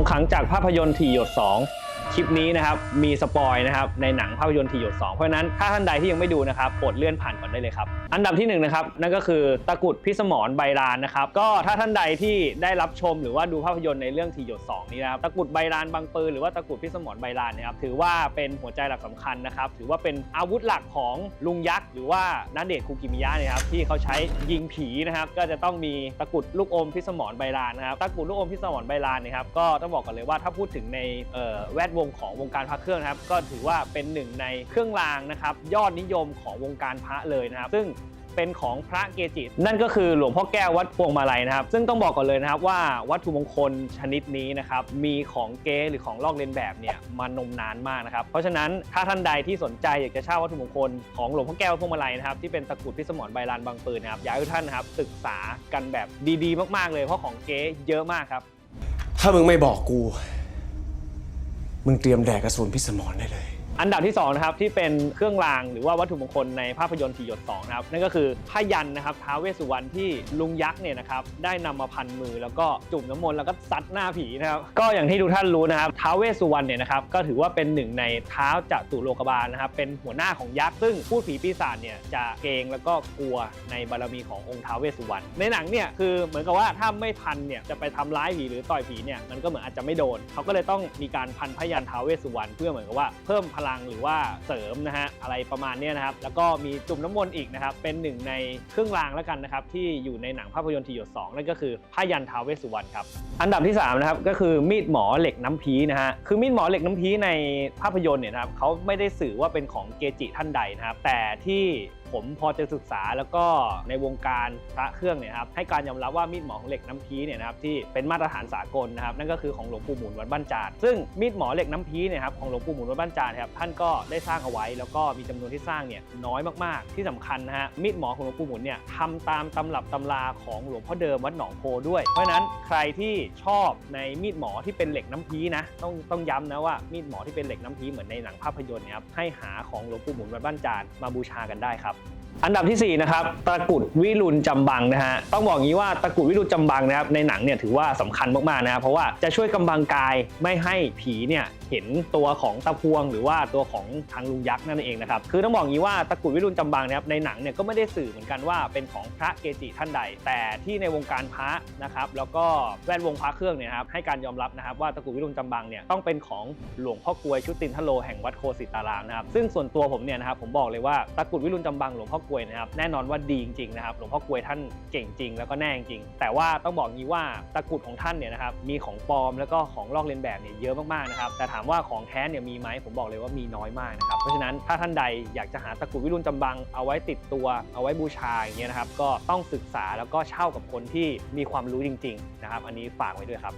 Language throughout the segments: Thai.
ของขังจากภาพยนตร์ถี่หยด 2 คลิปนี้นะครับมีสปอยนะครับในหนังภาพยนตร์ถี่หยด 2 เพราะฉะนั้นถ้าท่านใดที่ยังไม่ดูนะครับโปรดเลื่อนผ่านก่อนได้เลยครับ อันดับที่หนึ่งนะครับนั่นก็คือตะกุดพิสมรใบลานนะครับก็ถ้าท่านใดที่ได้รับชมหรือว่าดูภาพยนตร์ในเรื่องถี่หยด2นี้นะครับตะกุดใบลานบางปืนหรือว่าตะกุดพิสมรใบลานนะครับถือว่าเป็นหัวใจหลักสำคัญนะครับถือว่าเป็นอาวุธหลักของลุงยักษ์หรือว่านันเดชคูกิมิยะนี่ยครับที่เขาใช้ยิงผีนะครับก็จะต้องมีตะกุดลูกอมพิสมรใบลานนะครับตะกุดลูกอมพิสมรใบลานนะครับก็ต้องบอกกันเลยว่าถ้าพูดถึงในเอ่อแวดวงของวงการพระเครื่องนะครับก็ถือว่าเป็นหนึ่งในเครื่องรางนะครับยอดนิยมของวงการพระเลยนะครับซึ่ง เป็นของพระเกจิ นั่นก็คือหลวงพ่อแก้ววัดพวงมาลัยนะครับ ซึ่งต้องบอกก่อนเลยนะครับว่าวัตถุมงคลชนิดนี้นะครับมีของเก๊หรือของลอกเลียนแบบเนี่ยมานมนานมากนะครับ เพราะฉะนั้นถ้าท่านใดที่สนใจอยากจะเช่าวัตถุมงคลของหลวงพ่อแก้ววัดพวงมาลัยนะครับที่เป็นตะกรุดพิสมรใบลานบางปืนนะครับอยากให้ทุกท่านนะครับศึกษากันแบบดีๆ มากๆ เลยเพราะของเก๊เยอะมากครับ ถ้ามึงไม่บอกกู มึงเตรียมแดกกระสุนพิสมรได้เลย อันดับที่2นะครับที่เป็นเครื่องรางหรือว่าวัตถุมงคลในภาพยนตร์ทีหยด2นะครับนั่นก็คือผ้ายันนะครับท้าวเวสสุวรรณที่ลุงยักษ์เนี่ยนะครับได้นำมาพันมือแล้วก็จุ่มน้ำมนต์แล้วก็ซัดหน้าผีนะครับก็อย่างที่ทุกท่านรู้นะครับท้าวเวสสุวรรณเนี่ยนะครับก็ถือว่าเป็นหนึ่งในท้าจตุโลกบาลนะครับเป็นหัวหน้าของยักษ์ซึ่งพูดผีปีศาจเนี่ยจะเกรงแล้วก็กลัวในบารมีขององค์ท้าวเวสสุวรรณในหนังเนี่ยคือเหมือนกับว่าถ้าไม่พันเนี่ยจะไปทำร้ายผีหรือต่อยผีเนี่ยมันก็เหมือนอาจจะไม่โดนเขาก็เลยต้องมีการพันพยันท้าเวสสุวรรณเพื่อเหมือนกับว่าเพิ่มพลังหรือว่าเสริมนะฮะอะไรประมาณนี้นะครับแล้วก็มีจุ่มน้ำมนต์อีกนะครับเป็นหนึ่งในเครื่องรางแล้วกันนะครับที่อยู่ในหนังภาพยนตร์ทีหยด2นั่นก็คือพยันท้าวเวสสุวรรณครับอันดับที่3นะครับก็คือมีดหมอเหล็กน้ำพีนะฮะคือมีดหมอเหล็กน้ำพีในภาพยนตร์เนี่ยนะครับเขาไม่ได้สื่อว่าเป็นของเกจิท่านใดนะครับแต่ที่ ผมพอจะศึกษาแล้วก็ในวงการพระเครื่องเนี่ยครับให้การยอมรับว่ามีดหมอของเหล็กน้ำพีเนี่ยนะครับที่เป็นมาตรฐานสากลนะครับนั่นก็คือของหลวงปู่หมุนวัดบ้านจาดซึ่งมีดหมอเหล็กน้ำพีเนี่ยครับของหลวงปู่หมุนวัดบ้านจาดครับท่านก็ได้สร้างเอาไว้ แล้วก็มีจำนวนที่สร้างเนี่ยน้อยมากๆ ที่สำคัญนะฮะมีดหมอของหลวงปู่หมุนเนี่ยทำตามตำรับตำราของหลวงพ่อเดิมวัดหนองโพด้วย เพราะฉะนั้นใครที่ชอบในมีดหมอที่เป็นเหล็กน้ำพีนะต้องต้องย้ำนะว่ามีดหมอที่เป็นเหล็กน้ำพีเหมือนในหนังภาพยนตร์เนี่ยครับให้หาของหลวงปู่หมุนวัดบ้านจาดมาบูชากันได้ครับ อันดับทีสี่ 4 นะครับตะกุดวิรุณจำบังนะฮะต้องบอกงี้ว่าตะกุดวิรุณจำบังนะครับในหนังเนี่ยถือว่าสำคัญมากๆนะครับเพราะว่าจะช่วยกำบังกายไม่ให้ผีเนี่ย เห็นตัวของตะพวง หรือว่าตัวของทางลุงยักษ์นั่นเองนะครับคือต้องบอกงี้ว่าตะกุดวิรุณจำบังนะครับในหนังเนี่ยก็ไม่ได้สื่อเหมือนกันว่าเป็นของพระเกจิท่านใด แต่ที่ในวงการพระนะครับแล้วก็แวดวงพระเครื่องเนี่ยครับให้การยอมรับนะครับว่าตะกุดวิรุณจำบังเนี่ยต้องเป็นของหลวงพ่อกลวยชุตินทโลแห่งวัดโคสิตารามนะครับซึ่งส่วนตัวผมเนี่ยนะครับผมบอกเลยว่าตะกุดวิรุณจำบังหลวงพ่อกลวยนะครับแน่นอนว่าดีจริงๆนะครับหลวงพ่อกลวยท่านเก่งจริงแล้วก็แน่จริง แต่ว่าต้องบอกงี้ว่าตะกุดของท่านเนี่ยนะครับมีของปลอมแล้วก็ของลอกเลียนแบบเนี่ยเยอะมากๆนะครับแต่ถามามว่าของแท้เนี่ยมีไหมผมบอกเลยว่ามีน้อยมากนะครับเพราะฉะนั้นถ้าท่านใดอยากจะหาตะกรุดวิรุณจำบังเอาไว้ติดตัว เอาไว้บูชาอย่างเงี้ยนะครับก็ต้องศึกษาแล้วก็เช่ากับคนที่มีความรู้จริง ๆ นะครับ อันนี้ฝากไว้ด้วยครับ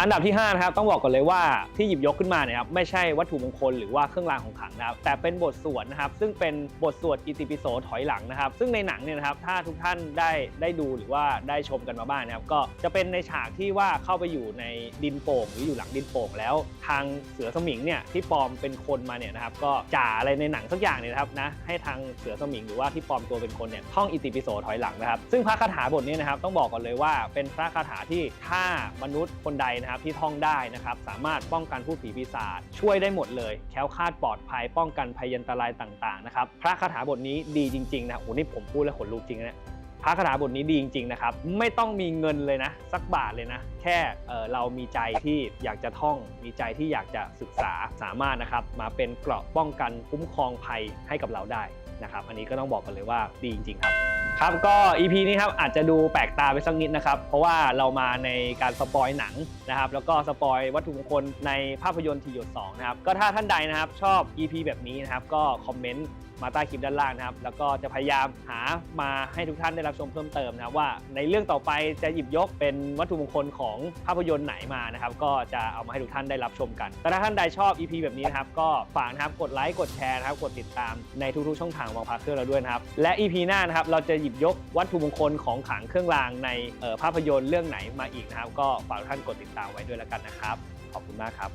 อันดับที่ 5 นะครับต้องบอกก่อนเลยว่าที่หยิบยกขึ้นมาเนี่ยครับไม่ใช่วัตถุมงคลหรือว่าเครื่องรางของขลังนะครับแต่เป็นบทสวดนะครับซึ่งเป็นบทสวดอิติปิโสถอยหลังนะครับ ซึ่งในหนังเนี่ยนะครับถ้าทุกท่านได้ได้ดูหรือว่าได้ชมกันมาบ้างนะครับก็จะเป็นในฉากที่ว่าเข้าไปอยู่ในดินโป่งหรืออยู่หลังดินโป่งแล้วทางเสือสมิงเนี่ยที่ปลอมเป็นคนมาเนี่ยนะครับก็จ่าอะไรในหนังสักอย่างเนี่ยนะครับนะให้ทางเสือสมิงหรือว่าที่ปลอมตัวเป็นคนเนี่ยท่องอิติปิโสถอยหลังนะครับซึ่งพระคาถาบทนี้นะครับต้องบอกก่อนเลยว่าเป็นพระคาถาที่ถ้ามนุษย์คนใดนะครับที่ท่องได้นะครับสามารถป้องกันผู้ผีปีศาจช่วยได้หมดเลย แคล้วคลาดปลอดภัยป้องกันภัยยันตรายต่างๆนะครับพระคาถาบทนี้ดีจริงๆนะโอ้โหนี่ผมพูดแล้วขนลุกจริงนะเนี่ยพระคาถาบทนี้ดีจริงๆนะครับไม่ต้องมีเงินเลยนะ สักบาทเลยนะ แค่เอ่อเรามีใจที่อยากจะท่อง มีใจที่อยากจะศึกษาสามารถนะครับมาเป็นเกราะป้องกันคุ้มครองภัยให้กับเราได้นะครับ อันนี้ก็ต้องบอกกันเลยว่าดีจริงๆครับ ครับก็ EP นี้ครับอาจจะดูแปลกตาไปสักนิดนะครับ เพราะว่าเรามาในการสปอยหนังนะครับ แล้วก็สปอยวัตถุมงคลในภาพยนตร์ทีหยด2นะครับ ก็ถ้าท่านใดนะครับชอบ EP แบบนี้นะครับ ก็คอมเมนต์มาใต้คลิปด้านล่างนะครับ แล้วก็จะพยายามหามาให้ทุกท่านได้รับชมเพิ่มเติมนะว่าในเรื่องต่อไปจะหยิบยกเป็นวัตถุมงคลของภาพยนตร์ไหนมานะครับ ก็จะเอามาให้ทุกท่านได้รับชมกัน แต่ถ้าท่านใดชอบ EP แบบนี้นะครับ ก็ฝากนะครับกดไลค์กดแชร์นะครับกดติดตามในทุกๆช่องทางของพาเครื่องเราด้วยนะครับ และ EP หน้านะครับเราจะหยิบยกวัตถุมงคลของขลังเครื่องรางในภาพยนตร์เรื่องไหนมาอีกนะครับ ก็ฝากท่านกดติดตามไว้ด้วยแล้วกันนะครับ ขอบคุณมากครับ